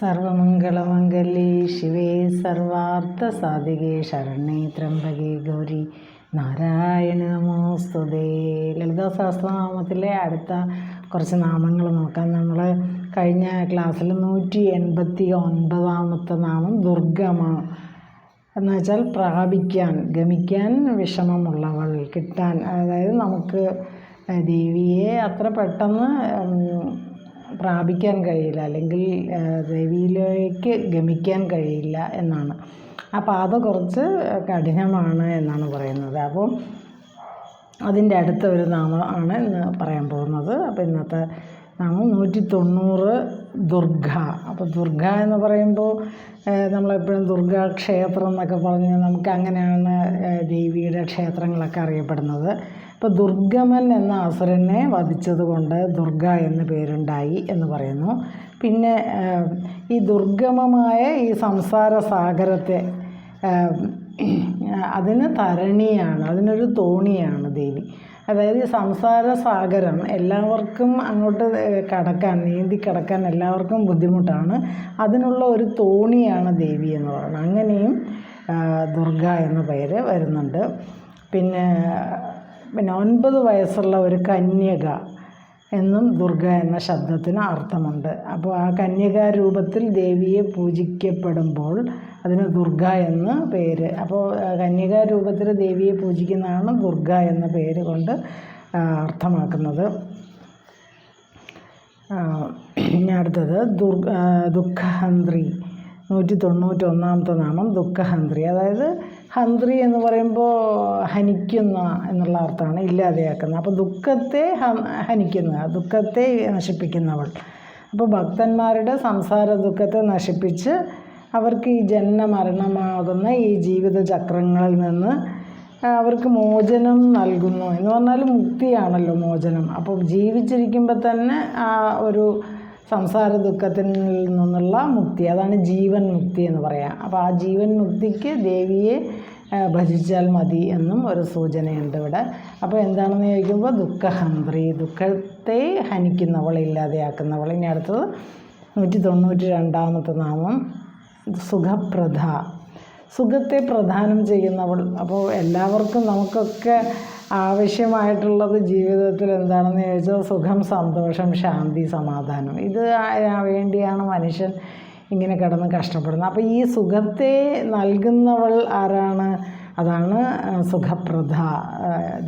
സർവമംഗളമംഗലേ ശിവേ സർവാർത്ഥസാധികേ ശരണേ ത്രംബകേ ഗൗരി നാരായണ നമോസ്തുതേ. ലളിതാ സഹസ്രനാമത്തിലെ അടുത്ത കുറച്ച് നാമങ്ങൾ നോക്കാം. നമ്മൾ കഴിഞ്ഞ ക്ലാസ്സിൽ നൂറ്റി എൺപത്തി ഒൻപതാമത്തെ നാമം ദുർഗമ. എന്ന് വെച്ചാൽ പ്രാപിക്കാൻ ഗമിക്കാൻ വിഷമമുള്ളവൾ കിട്ടാൻ. അതായത് നമുക്ക് ദേവിയെ അത്ര പെട്ടെന്ന് പ്രാപിക്കാൻ കഴിയില്ല അല്ലെങ്കിൽ ദേവിയിലേക്ക് ഗമിക്കാൻ കഴിയില്ല എന്നാണ്. ആ പാത കുറച്ച് കഠിനമാണ് എന്നാണ് പറയുന്നത്. അപ്പോൾ അതിന്റെ അടുത്ത ഒരു നാമം ആണ് ഇന്ന് പറയാൻ പോകുന്നത്. അപ്പോൾ ഇന്നത്തെ നാമം നൂറ്റി തൊണ്ണൂറ് ദുർഗ. അപ്പോൾ ദുർഗ എന്ന് പറയുമ്പോൾ നമ്മളെപ്പോഴും ദുർഗാ ക്ഷേത്രം എന്നൊക്കെ പറഞ്ഞ് നമുക്ക് അങ്ങനെയാണ് ദേവിയുടെ ക്ഷേത്രങ്ങളൊക്കെ അറിയപ്പെടുന്നത്. അപ്പോൾ ദുർഗമൻ എന്ന അസുരനെ വധിച്ചത് കൊണ്ട് ദുർഗ എന്ന് പേരുണ്ടായി എന്ന് പറയുന്നു. പിന്നെ ഈ ദുർഗമമായ ഈ സംസാര സാഗരത്തെ അതിന് തരണിയാണ് അതിനൊരു തോണിയാണ് ദേവി. അതായത് ഈ സംസാര സാഗരം എല്ലാവർക്കും അങ്ങോട്ട് കടക്കാൻ നീന്തി കടക്കാൻ എല്ലാവർക്കും ബുദ്ധിമുട്ടാണ്. അതിനുള്ള ഒരു തോണിയാണ് ദേവി എന്ന് പറയുന്നത്. അങ്ങനെയും ദുർഗ എന്ന പേര് വരുന്നുണ്ട്. പിന്നെ പിന്നെ ഒൻപത് വയസ്സുള്ള ഒരു കന്യക എന്നും ദുർഗ എന്ന ശബ്ദത്തിന് അർത്ഥമുണ്ട്. അപ്പോൾ ആ കന്യകാ രൂപത്തിൽ ദേവിയെ പൂജിക്കപ്പെടുമ്പോൾ അതിന് ദുർഗ എന്ന് പേര്. അപ്പോൾ കന്യക രൂപത്തിൽ ദേവിയെ പൂജിക്കുന്നതാണ് ദുർഗ എന്ന പേര് കൊണ്ട് അർത്ഥമാക്കുന്നത്. അടുത്തത്. ദുർഗ ദുഃഖഹന്ത്രി. നൂറ്റി തൊണ്ണൂറ്റൊന്നാമത്തെ നാമം ദുഃഖഹന്ത്രി. അതായത് ഹന്ത്രി എന്ന് പറയുമ്പോൾ ഹനിക്കുന്ന എന്നുള്ള അർത്ഥമാണ് ഇല്ലാതെയാക്കുന്നത് അപ്പോൾ ദുഃഖത്തെ ഹനിക്കുന്ന ദുഃഖത്തെ നശിപ്പിക്കുന്നവൾ. അപ്പോൾ ഭക്തന്മാരുടെ സംസാര ദുഃഖത്തെ നശിപ്പിച്ച് അവർക്ക് ഈ ജനന മരണമാകുന്ന ഈ ജീവിത ചക്രങ്ങളിൽ നിന്ന് അവർക്ക് മോചനം നൽകുന്നു. എന്ന് പറഞ്ഞാൽ മുക്തിയാണല്ലോ മോചനം. അപ്പോൾ ജീവിച്ചിരിക്കുമ്പോൾ തന്നെ ആ ഒരു സംസാര ദുഃഖത്തിൽ നിന്നുള്ള മുക്തി അതാണ് ജീവൻ മുക്തി എന്ന് പറയാം. അപ്പോൾ ആ ജീവൻ മുക്തിക്ക് ദേവിയെ ഭജിച്ചാൽ മതി എന്നും ഒരു സൂചനയുണ്ട് ഇവിടെ. അപ്പോൾ എന്താണെന്ന് ചോദിക്കുമ്പോൾ ദുഃഖഹന്ത്രി ദുഃഖത്തെ ഹനിക്കുന്നവൾ ഇല്ലാതെയാക്കുന്നവൾ. ഇനി അടുത്തത് നൂറ്റി തൊണ്ണൂറ്റി രണ്ടാമത്തെ നാമം സുഖപ്രധ. സുഖത്തെ പ്രധാനം ചെയ്യുന്നവൾ. അപ്പോൾ എല്ലാവർക്കും നമുക്കൊക്കെ ആവശ്യമായിട്ടുള്ളത് ജീവിതത്തിൽ എന്താണെന്ന് ചോദിച്ചാൽ സുഖം സന്തോഷം ശാന്തി സമാധാനം. ഇത് വേണ്ടിയാണ് മനുഷ്യൻ ഇങ്ങനെ കിടന്ന് കഷ്ടപ്പെടുന്നത്. അപ്പോൾ ഈ സുഖത്തെ നൽകുന്നവൾ ആരാണ്? അതാണ് സുഖപ്രദ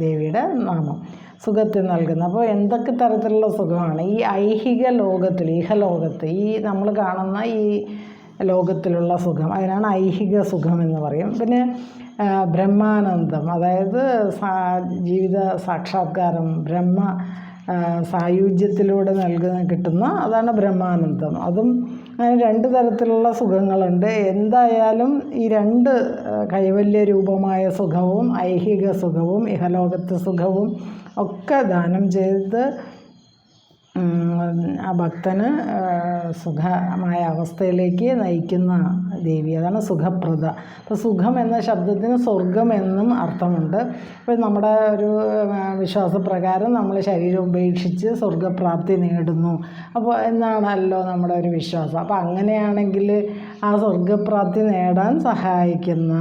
ദേവിയുടെ നാമം. സുഖത്തെ നൽകുന്ന അപ്പോൾ എന്തൊക്കെ തരത്തിലുള്ള സുഖമാണ്? ഈ ഐഹിക ലോകത്തിൽ ഇഹലോകത്ത് ഈ നമ്മൾ കാണുന്ന ഈ ലോകത്തിലുള്ള സുഖം. അതിനാണ് ഐഹിക സുഖം എന്ന് പറയും. പിന്നെ ബ്രഹ്മാനന്ദം. അതായത് സാ- ജീവിത സാക്ഷാത്കാരം ബ്രഹ്മ സായുജ്യത്തിലൂടെ നൽകുന്ന കിട്ടുന്ന അതാണ് ബ്രഹ്മാനന്ദം. അതും അങ്ങനെ രണ്ട് തരത്തിലുള്ള സുഖങ്ങളുണ്ട്. എന്തായാലും ഈ രണ്ട് കൈവല്യ രൂപമായ സുഖവും ഐഹിക സുഖവും ഇഹലോകത്തെ സുഖവും ഒക്കെ ദാനം ചെയ്ത് ആ ഭക്തന് സുഖമായ അവസ്ഥയിലേക്ക് നയിക്കുന്ന ദേവി. അതാണ് സുഖപ്രദ. അപ്പോൾ സുഖം എന്ന ശബ്ദത്തിന് സ്വർഗം എന്നും അർത്ഥമുണ്ട്. അപ്പോൾ നമ്മുടെ ഒരു വിശ്വാസപ്രകാരം നമ്മൾ ശരീരം ഉപേക്ഷിച്ച് സ്വർഗപ്രാപ്തി നേടുന്നു. അപ്പോൾ എന്നാണല്ലോ നമ്മുടെ ഒരു വിശ്വാസം? അപ്പോൾ അങ്ങനെയാണെങ്കിൽ ആ സ്വർഗപ്രാപ്തി നേടാൻ സഹായിക്കുന്ന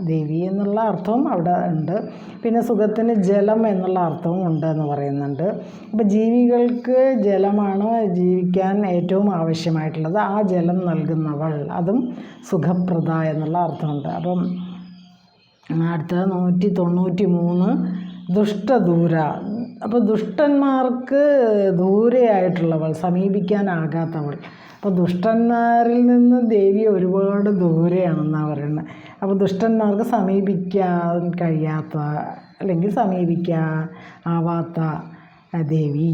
ദേവി എന്നുള്ള അർത്ഥവും അവിടെ ഉണ്ട്. പിന്നെ സുഖത്തിന് ജലം എന്നുള്ള അർത്ഥവും ഉണ്ട് എന്ന് പറയുന്നുണ്ട്. അപ്പോൾ ജീവികൾക്ക് ജലമാണ് ജീവിക്കാൻ ഏറ്റവും ആവശ്യമായിട്ടുള്ളത്. ആ ജലം നൽകുന്നവൾ അതും സുഖപ്രദ എന്നുള്ള അർത്ഥമുണ്ട്. അപ്പം അടുത്ത നൂറ്റി തൊണ്ണൂറ്റി മൂന്ന് ദുഷ്ടദൂര. അപ്പോൾ ദുഷ്ടന്മാർക്ക് ദൂരെയായിട്ടുള്ളവൾ സമീപിക്കാനാകാത്തവൾ. അപ്പോൾ ദുഷ്ടന്മാരിൽ നിന്ന് ദേവി ഒരുപാട് ദൂരെയാണെന്നാണ് പറയുന്നത് അപ്പോൾ ദുഷ്ടന്മാർക്ക് സമീപിക്കാൻ കഴിയാത്ത അല്ലെങ്കിൽ സമീപിക്കാൻ ആവാത്ത ദേവി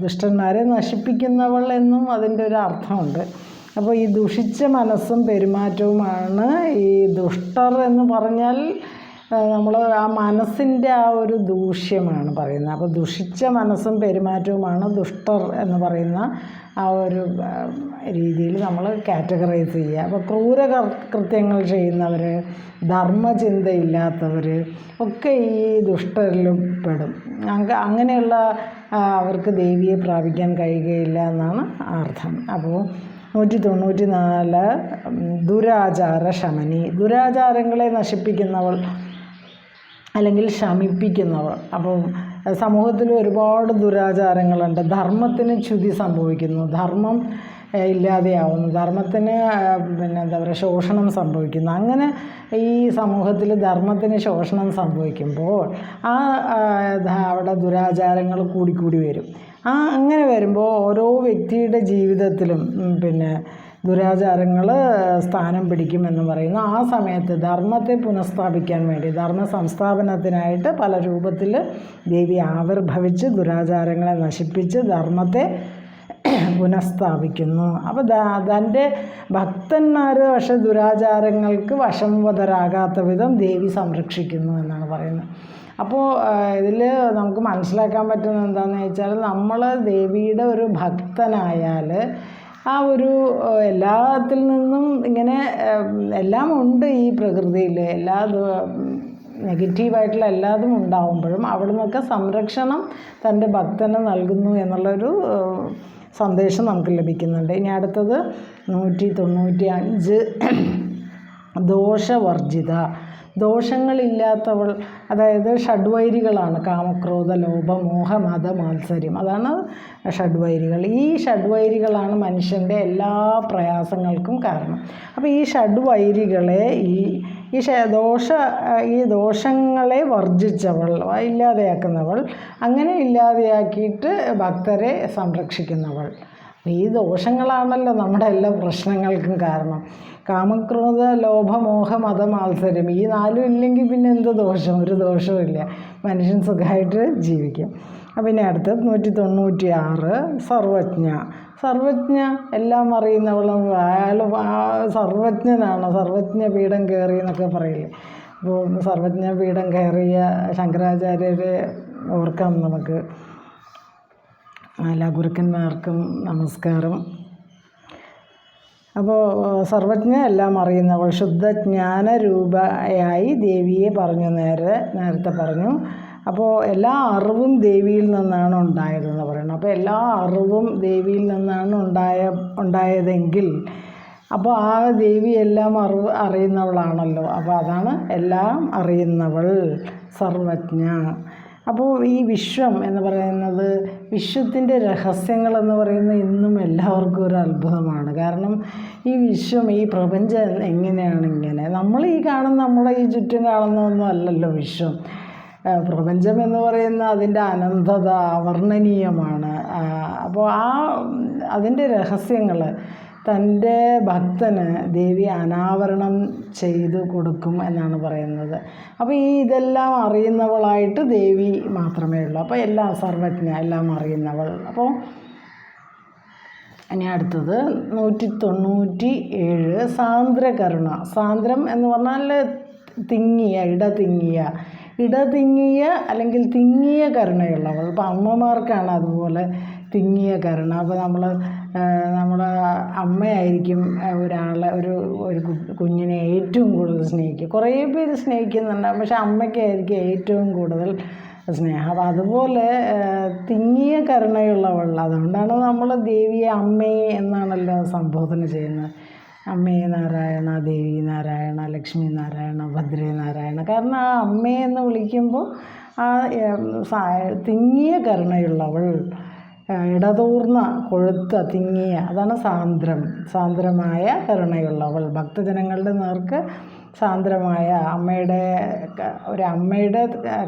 ദുഷ്ടന്മാരെ നശിപ്പിക്കുന്നവൾ എന്നും അതിന്റെ ഒരു അർത്ഥമുണ്ട്. അപ്പോൾ ഈ ദുഷിച്ച മനസ്സും പെരുമാറ്റവുമാണ് ഈ ദുഷ്ടർ എന്ന് പറഞ്ഞാൽ നമ്മൾ ആ മനസ്സിന്റെ ആ ഒരു ദൂഷ്യമാണ് പറയുന്നത്. അപ്പോൾ ദുഷിച്ച മനസ്സും പെരുമാറ്റവുമാണ് ദുഷ്ടർ എന്ന് പറയുന്ന ആ ഒരു രീതിയിൽ നമ്മൾ കാറ്റഗറൈസ് ചെയ്യുക. അപ്പോൾ ക്രൂര കൃത്യങ്ങൾ ചെയ്യുന്നവർ ധർമ്മചിന്തയില്ലാത്തവർ ഒക്കെ ഈ ദുഷ്ടരിലും പെടും. അങ്ങ- അങ്ങനെയുള്ള അവർക്ക് ദേവിയെ പ്രാപിക്കാൻ കഴിയുകയില്ല എന്നാണ് അർത്ഥം. അപ്പോൾ നൂറ്റി തൊണ്ണൂറ്റി നാല് ദുരാചാര ശമനി. ദുരാചാരങ്ങളെ നശിപ്പിക്കുന്നവൾ അല്ലെങ്കിൽ ശമിപ്പിക്കുന്നവർ. അപ്പം സമൂഹത്തിൽ ഒരുപാട് ദുരാചാരങ്ങളുണ്ട്. ധർമ്മത്തിന് ച്യുതി സംഭവിക്കുന്നു. ധർമ്മം ഇല്ലാതെയാവുന്നു. ധർമ്മത്തിന് പിന്നെ എന്താ പറയുക ശോഷണം സംഭവിക്കുന്നു. അങ്ങനെ ഈ സമൂഹത്തിൽ ധർമ്മത്തിന് ശോഷണം സംഭവിക്കുമ്പോൾ ആ അവിടെ ദുരാചാരങ്ങൾ കൂടിക്കൂടി വരും. ആ അങ്ങനെ വരുമ്പോൾ ഓരോ വ്യക്തിയുടെ ജീവിതത്തിലും പിന്നെ ദുരാചാരങ്ങൾ സ്ഥാനം പിടിക്കുമെന്ന് പറയുന്നു. ആ സമയത്ത് ധർമ്മത്തെ പുനഃസ്ഥാപിക്കാൻ വേണ്ടി ധർമ്മ സംസ്ഥാപനത്തിനായിട്ട് പല രൂപത്തിൽ ദേവി ആവിർഭവിച്ച് ദുരാചാരങ്ങളെ നശിപ്പിച്ച് ധർമ്മത്തെ പുനഃസ്ഥാപിക്കുന്നു. അപ്പോൾ തന്റെ ഭക്തന്മാർ പക്ഷെ ദുരാചാരങ്ങൾക്ക് വശംവതരാകാത്ത വിധം ദേവി സംരക്ഷിക്കുന്നു എന്നാണ് പറയുന്നത്. അപ്പോൾ ഇതിൽ നമുക്ക് മനസ്സിലാക്കാൻ പറ്റുന്നത് എന്താണെന്ന് വെച്ചാൽ നമ്മൾ ദേവിയുടെ ഒരു ഭക്തനായാൽ ആ ഒരു എല്ലാത്തിൽ നിന്നും ഇങ്ങനെ എല്ലാം ഉണ്ട് ഈ പ്രകൃതിയിൽ. എല്ലാ നെഗറ്റീവായിട്ടുള്ള എല്ലാതും ഉണ്ടാവുമ്പോഴും അവിടെ നിന്നൊക്കെ സംരക്ഷണം തന്റെ ഭക്തന് നൽകുന്നു എന്നുള്ളൊരു സന്ദേശം നമുക്ക് ലഭിക്കുന്നുണ്ട്. ഇനി അടുത്തത് നൂറ്റി തൊണ്ണൂറ്റി അഞ്ച് ദോഷവർജിത. ദോഷങ്ങളില്ലാത്തവൾ അതായത് ഷഡ്വൈരികളാണ്. കാമക്രോധ ലോഭ മോഹ മത മാത്സര്യം. അതാണ് ഷഡ്വൈരികൾ. ഈ ഷഡ്വൈരികളാണ് മനുഷ്യന്റെ എല്ലാ പ്രയാസങ്ങൾക്കും കാരണം. അപ്പോൾ ഈ ഷഡ്വൈരികളെ ഈ ഈ ദോഷ ഈ ദോഷങ്ങളെ വർജിച്ചവൾ ഇല്ലാതെയാക്കുന്നവൾ അങ്ങനെ ഇല്ലാതെയാക്കിയിട്ട് ഭക്തരെ സംരക്ഷിക്കുന്നവൾ. അപ്പോൾ ഈ ദോഷങ്ങളാണല്ലോ നമ്മുടെ എല്ലാ പ്രശ്നങ്ങൾക്കും കാരണം. കാമക്രോധ ലോഭമോഹ മതമാത്സര്യം ഈ നാലും ഇല്ലെങ്കിൽ പിന്നെ എന്ത് ദോഷം? ഒരു ദോഷവും മനുഷ്യൻ സുഖമായിട്ട് ജീവിക്കും. പിന്നെ അടുത്ത് നൂറ്റി തൊണ്ണൂറ്റി ആറ് സർവജ്ഞ. സർവജ്ഞ എല്ലാം അറിയുന്നവളും അയാൾ സർവജ്ഞനാണ്. സർവജ്ഞ പീഠം കയറി എന്നൊക്കെ പറയില്ലേ? അപ്പോൾ സർവജ്ഞ പീഠം കയറിയ ശങ്കരാചാര്യരെ ഓർക്കാം നമുക്ക്. എല്ലാ ഗുരുക്കന്മാർക്കും നമസ്കാരം അപ്പോൾ സർവജ്ഞ എല്ലാം അറിയുന്നവൾ ശുദ്ധജ്ഞാന രൂപയായി ദേവിയെ പറഞ്ഞു നേരെ നേരത്തെ പറഞ്ഞു. അപ്പോൾ എല്ലാ അറിവും ദേവിയിൽ നിന്നാണ് ഉണ്ടായതെന്ന് പറയുന്നത് അപ്പോൾ എല്ലാ അറിവും ദേവിയിൽ നിന്നാണ് ഉണ്ടായ ഉണ്ടായതെങ്കിൽ അപ്പോൾ ആ ദേവി എല്ലാം അറിവ് അറിയുന്നവളാണല്ലോ. അപ്പോൾ അതാണ് എല്ലാം അറിയുന്നവൾ സർവജ്ഞ. അപ്പോൾ ഈ വിശ്വം എന്ന് പറയുന്നത് വിശ്വത്തിന്റെ രഹസ്യങ്ങൾ എന്ന് പറയുന്നത് ഇന്നും എല്ലാവർക്കും ഒരു അത്ഭുതമാണ്. കാരണം ഈ വിശ്വം ഈ പ്രപഞ്ചം എങ്ങനെയാണ് ഇങ്ങനെ? നമ്മൾ ഈ കാണുന്ന നമ്മളെ ഈ ചുറ്റും കാണുന്നതൊന്നും അല്ലല്ലോ വിശ്വം. പ്രപഞ്ചം എന്ന് പറയുന്ന അതിന്റെ അനന്തത അവർണനീയമാണ്. അപ്പോൾ ആ അതിന്റെ രഹസ്യങ്ങൾ തന്റെ ഭക്തന് ദേവി അനാവരണം ചെയ്തു കൊടുക്കും എന്നാണ് പറയുന്നത്. അപ്പോൾ ഈ ഇതെല്ലാം അറിയുന്നവളായിട്ട് ദേവി മാത്രമേ ഉള്ളൂ. അപ്പോൾ എല്ലാ സർവജ്ഞ എല്ലാം അറിയുന്നവൾ. അപ്പോൾ ഇനി അടുത്തത് നൂറ്റി തൊണ്ണൂറ്റി ഏഴ് സാന്ദ്രകരുണ. സാന്ദ്രം എന്ന് പറഞ്ഞാൽ തിങ്ങിയ ഇട തിങ്ങിയ ഇട തിങ്ങിയ അല്ലെങ്കിൽ തിങ്ങിയ കരുണയുള്ളവൾ. അപ്പോൾ അമ്മമാർക്കാണ് അതുപോലെ തിങ്ങിയ കരുണ. അപ്പോൾ നമ്മൾ നമ്മുടെ അമ്മയായിരിക്കും ഒരാളെ ഒരു ഒരു കുഞ്ഞിനെ ഏറ്റവും കൂടുതൽ സ്നേഹിക്കുക. കുറേ പേര് സ്നേഹിക്കുന്നുണ്ട് പക്ഷെ അമ്മയ്ക്കായിരിക്കും ഏറ്റവും കൂടുതൽ സ്നേഹം. അപ്പോൾ അതുപോലെ തിങ്ങിയ കരുണയുള്ളവൾ അതുകൊണ്ടാണ് നമ്മൾ ദേവിയെ അമ്മയെ എന്നാണല്ലോ സംബോധന ചെയ്യുന്നത്. അമ്മേ നാരായണ ദേവി നാരായണ ലക്ഷ്മി നാരായണ ഭദ്രേ നാരായണ. കാരണം ആ അമ്മയെന്ന് വിളിക്കുമ്പോൾ ആ തിങ്ങിയ കരുണയുള്ളവൾ ഇടതൂർന്ന കൊഴുത്ത തിങ്ങിയ അതാണ് സാന്ദ്രം. സാന്ദ്രമായ കരുണയുള്ളവൾ. ഭക്തജനങ്ങളുടെ നേർക്ക് സാന്ദ്രമായ അമ്മയുടെ ഒരു അമ്മയുടെ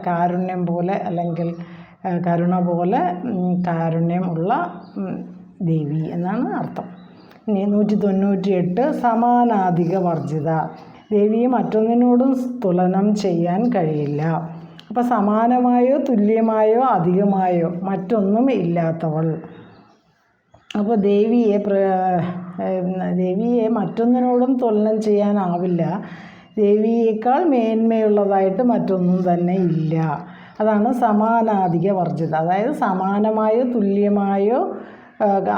കാരുണ്യം പോലെ അല്ലെങ്കിൽ കരുണ പോലെ കാരുണ്യം ഉള്ള ദേവി എന്നാണ് അർത്ഥം. ഇനി നൂറ്റി തൊണ്ണൂറ്റി എട്ട് സമാനാധിക വർജിത ദേവിയെ മറ്റൊന്നിനോടും തുലനം ചെയ്യാൻ കഴിയില്ല. അപ്പോൾ സമാനമായോ തുല്യമായോ അധികമായോ മറ്റൊന്നും ഇല്ലാത്തവൾ. അപ്പോൾ ദേവിയെ ദേവിയെ മറ്റൊന്നിനോടും തുലനം ചെയ്യാനാവില്ല. ദേവിയേക്കാൾ മേന്മയുള്ളതായിട്ട് മറ്റൊന്നും തന്നെ ഇല്ല. അതാണ് സമാനാധിക വർജിത അതായത് സമാനമായോ തുല്യമായോ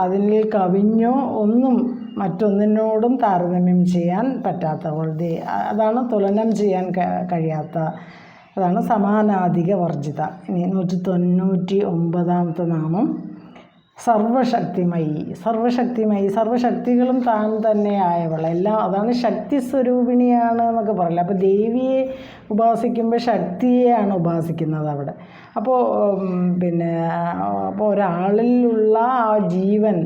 അതിൽ കവിഞ്ഞോ ഒന്നും മറ്റൊന്നിനോടും താരതമ്യം ചെയ്യാൻ പറ്റാത്തവൾ. അതാണ് തുലനം ചെയ്യാൻ കഴിയാത്ത അതാണ് സമാനാധിക വർജിത. ഇനി നൂറ്റി തൊണ്ണൂറ്റി ഒമ്പതാമത്തെ നാമം സർവശക്തിമയി. സർവശക്തിമയി. സർവശക്തികളും താൻ തന്നെയായവൾ എല്ലാം അതാണ് ശക്തി സ്വരൂപിണിയാണ് എന്നൊക്കെ പറയില്ല. അപ്പോൾ ദേവിയെ ഉപാസിക്കുമ്പോൾ ശക്തിയെയാണ് ഉപാസിക്കുന്നത് അവിടെ. അപ്പോൾ പിന്നെ അപ്പോൾ ഒരാളിലുള്ള ആ ജീവൻ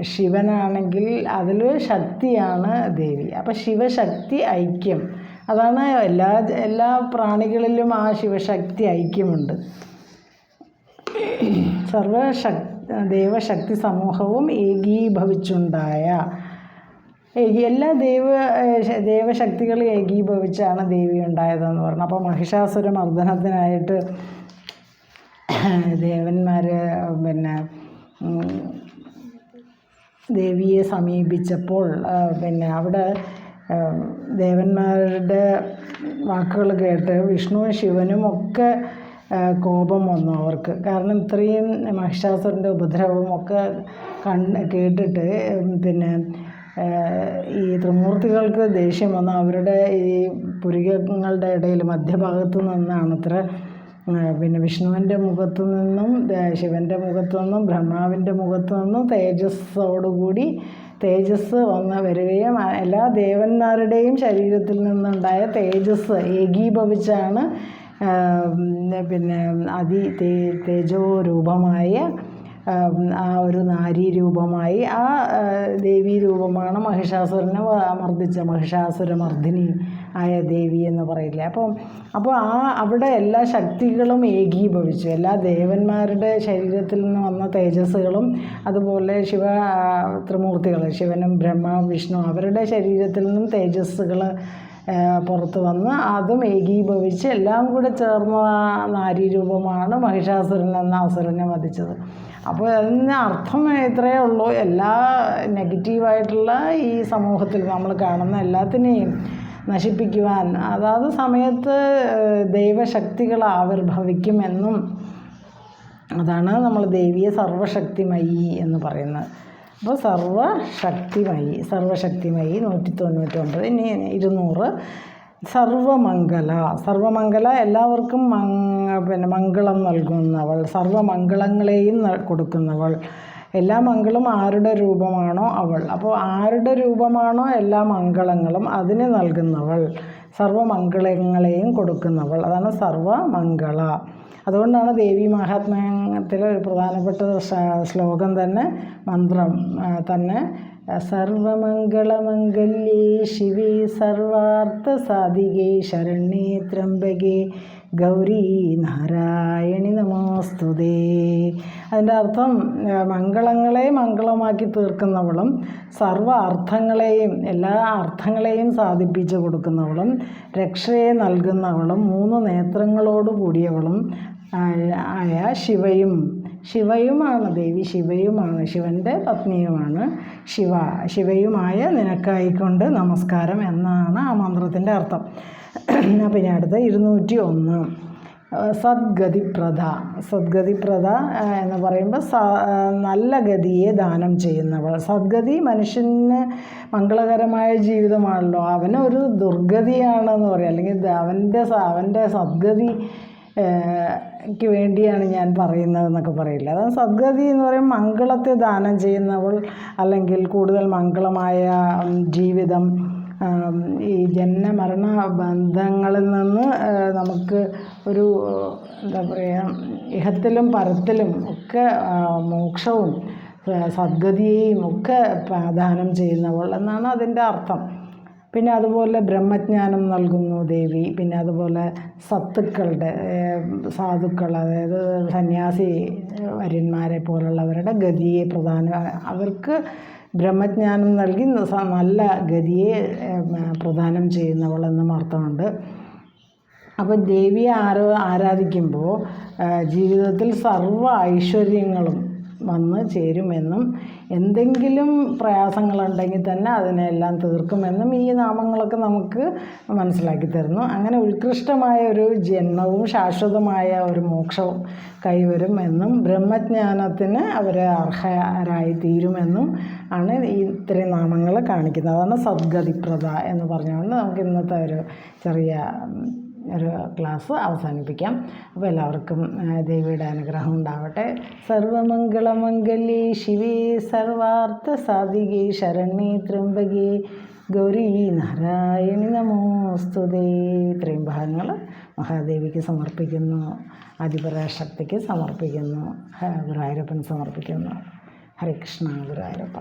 ശിവനാണെങ്കിൽ അതിൽ ശക്തിയാണ് ദേവി. അപ്പോൾ ശിവശക്തി ഐക്യം. അതാണ് എല്ലാ എല്ലാ പ്രാണികളിലും ആ ശിവശക്തി ഐക്യമുണ്ട്. സർവശക് ദൈവശക്തി സമൂഹവും ഏകീഭവിച്ചുണ്ടായ ഏകി- എല്ലാ ദൈവ ദൈവശക്തികൾ ഏകീഭവിച്ചാണ് ദേവി ഉണ്ടായതെന്ന് പറഞ്ഞു. അപ്പോൾ മഹിഷാസുര മർദ്ദനത്തിനായിട്ട് ദേവന്മാർ പിന്നെ ദേവിയെ സമീപിച്ചപ്പോൾ പിന്നെ അവിടെ ദേവന്മാരുടെ വാക്കുകൾ കേട്ട് വിഷ്ണുവും ശിവനും ഒക്കെ കോപം വന്നു അവർക്ക്. കാരണം ഇത്രയും മഹിഷാസുരന്റെ ഉപദ്രവം ഒക്കെ കണ്ട് കേട്ടിട്ട് പിന്നെ ഈ ത്രിമൂർത്തികൾക്ക് ദേഷ്യം വന്നു. അവരുടെ ഈ പുരികങ്ങളുടെ ഇടയിൽ മധ്യഭാഗത്തു നിന്നാണ് അത്ര പിന്നെ വിഷ്ണുവിന്റെ മുഖത്തു നിന്നും ശിവന്റെ മുഖത്തു നിന്നും ബ്രഹ്മാവിന്റെ മുഖത്തു നിന്നും തേജസ്സോടുകൂടി തേജസ് വന്ന് വരികയും എല്ലാ ദേവന്മാരുടെയും ശരീരത്തിൽ നിന്നുണ്ടായ തേജസ് ഏകീഭവിച്ചാണ് പിന്നെ അതി തേ തേജോ രൂപമായ ആ, ഒരു നാരീ രൂപമായി ആ ദേവീ രൂപമാണ് മഹിഷാസുരനെ മർദ്ദിച്ച മഹിഷാസുരമർദ്ദിനി ആയ ദേവി എന്ന് പറയില്ലേ. അപ്പം അപ്പോൾ ആ അവിടെ എല്ലാ ശക്തികളും ഏകീഭവിച്ചു. എല്ലാ ദേവന്മാരുടെ ശരീരത്തിൽ നിന്ന് വന്ന തേജസ്സുകളും അതുപോലെ ശിവ ത്രിമൂർത്തികൾ ശിവനും ബ്രഹ്മ വിഷ്ണു അവരുടെ ശരീരത്തിൽ നിന്നും തേജസ്സുകൾ പുറത്ത് വന്ന് അതും ഏകീഭവിച്ച് എല്ലാം കൂടെ ചേർന്ന നാരീരൂപമാണ് മഹിഷാസുരൻ എന്ന അസുരനെ വധിച്ചത്. അപ്പോൾ അതിന് അർത്ഥം ഇത്രയേ ഉള്ളൂ. എല്ലാ നെഗറ്റീവായിട്ടുള്ള ഈ സമൂഹത്തിൽ നമ്മൾ കാണുന്ന എല്ലാത്തിനെയും നശിപ്പിക്കുവാൻ അതാത് സമയത്ത് ദൈവശക്തികൾ ആവിർഭവിക്കുമെന്നും അതാണ് നമ്മൾ ദേവിയെ സർവശക്തിമയി എന്ന് പറയുന്നത്. അപ്പോൾ സർവശക്തിമയി സർവശക്തിമയി നൂറ്റി തൊണ്ണൂറ്റൊമ്പത് ഇനി ഇരുന്നൂറ്. സർവമംഗല സർവമംഗല എല്ലാവർക്കും മങ് പിന്നെ മംഗളം നൽകുന്നവൾ സർവമംഗളങ്ങളെയും കൊടുക്കുന്നവൾ. എല്ലാ മംഗളും ആരുടെ രൂപമാണോ അവൾ. അപ്പോൾ ആരുടെ രൂപമാണോ എല്ലാ മംഗളങ്ങളും അതിന് നൽകുന്നവൾ. സർവമംഗളങ്ങളെയും കൊടുക്കുന്നവൾ. അതാണ് സർവമംഗള. അതുകൊണ്ടാണ് ദേവി മഹാത്മ്യത്തിലെ ഒരു പ്രധാനപ്പെട്ട ശ്ലോകം തന്നെ മന്ത്രം തന്നെ സർവമംഗളമംഗല്യേ ശിവേ സർവാർത്ഥ സാധികേ ശരണ്യേ ത്രംബകേ ഗൗരി നാരായണി നമോസ്തുതേ. അതിന്റെ അർത്ഥം മംഗളങ്ങളെ മംഗളമാക്കി തീർക്കുന്നവളും സർവ അർത്ഥങ്ങളെയും എല്ലാ അർത്ഥങ്ങളെയും സാധിപ്പിച്ചു കൊടുക്കുന്നവളും രക്ഷയെ നൽകുന്നവളും മൂന്ന് നേത്രങ്ങളോട് കൂടിയവളും ആയ ശിവയും. ശിവയുമാണ് ദേവി ശിവയുമാണ് ശിവന്റെ പത്നിയുമാണ് ശിവ. ശിവയുമായ നിനക്കായിക്കൊണ്ട് നമസ്കാരം എന്നാണ് ആ മന്ത്രത്തിന്റെ അർത്ഥം. പിന്നെ അടുത്ത ഇരുന്നൂറ്റി ഒന്ന് സദ്ഗതിപ്രഥ. സദ്ഗതിപ്രഥ എന്ന് പറയുമ്പോൾ സ നല്ല ഗതിയെ ദാനം ചെയ്യുന്നവൾ. സദ്ഗതി മനുഷ്യന് മംഗളകരമായ ജീവിതമാണല്ലോ. അവനൊരു ദുർഗതിയാണെന്ന് പറയാം. അല്ലെങ്കിൽ അവന്റെ അവന്റെ സദ്ഗതി ക്ക് വേണ്ടിയാണ് ഞാൻ പറയുന്നതെന്നൊക്കെ പറയില്ല. അതാണ് സദ്ഗതി എന്ന് പറയും മംഗളത്തെ ദാനം ചെയ്യുന്നവൾ അല്ലെങ്കിൽ കൂടുതൽ മംഗളമായ ജീവിതം ഈ ജനന മരണ ബന്ധങ്ങളിൽ നിന്ന് നമുക്ക് ഒരു എന്താ പറയുക ഇഹത്തിലും പരത്തിലും ഒക്കെ മോക്ഷവും സദ്ഗതിയെയും ഒക്കെ പ്രാധാനം ചെയ്യുന്നവൾ എന്നാണ് അതിന്റെ അർത്ഥം. പിന്നെ അതുപോലെ ബ്രഹ്മജ്ഞാനം നൽകുന്നു ദേവി. പിന്നെ അതുപോലെ സത്തുക്കളുടെ സാധുക്കൾ അതായത് സന്യാസി വര്യന്മാരെ പോലുള്ളവരുടെ ഗതിയെ പ്രധാന അവർക്ക് ബ്രഹ്മജ്ഞാനം നൽകി നല്ല ഗതിയെ പ്രദാനം ചെയ്യുന്നവൾ എന്നും അർത്ഥമുണ്ട് അപ്പോൾ ദേവിയെ ആരോ ആരാധിക്കുമ്പോൾ ജീവിതത്തിൽ സർവ ഐശ്വര്യങ്ങളും വന്ന് ചേരുമെന്നും എന്തെങ്കിലും പ്രയാസങ്ങളുണ്ടെങ്കിൽ തന്നെ അതിനെല്ലാം തീർക്കുമെന്നും ഈ നാമങ്ങളൊക്കെ നമുക്ക് മനസ്സിലാക്കി തരുന്നു. അങ്ങനെ ഉത്കൃഷ്ടമായ ഒരു ജന്മവും ശാശ്വതമായ ഒരു മോക്ഷവും കൈവരും എന്നും ബ്രഹ്മജ്ഞാനത്തിന് അവർ അർഹരായി തീരുമെന്നും ആണ് ഈ ഇത്രയും നാമങ്ങൾ കാണിക്കുന്നത്. അതാണ് സദ്ഗതിപ്രദ എന്ന് പറഞ്ഞുകൊണ്ട് നമുക്ക് ഇന്നത്തെ ഒരു ചെറിയ ഒരു ക്ലാസ് അവസാനിപ്പിക്കാം. അപ്പോൾ എല്ലാവർക്കും ദേവിയുടെ അനുഗ്രഹം ഉണ്ടാവട്ടെ. സർവമംഗളമംഗലി ശിവേ സർവാർത്ഥ സാധികേ ശരണി ത്രിംബകി. ഗൗരി നാരായണി നമോസ്തുതേ. ഇത്രയും ഭാഗങ്ങൾ മഹാദേവിക്ക് സമർപ്പിക്കുന്നു. ആദിപരാശക്തിക്ക് സമർപ്പിക്കുന്നു. ഗുരുവായൂരപ്പൻ സമർപ്പിക്കുന്നു. ഹരികൃഷ്ണ കൃഷ്ണ ഗുരുവായൂരപ്പ.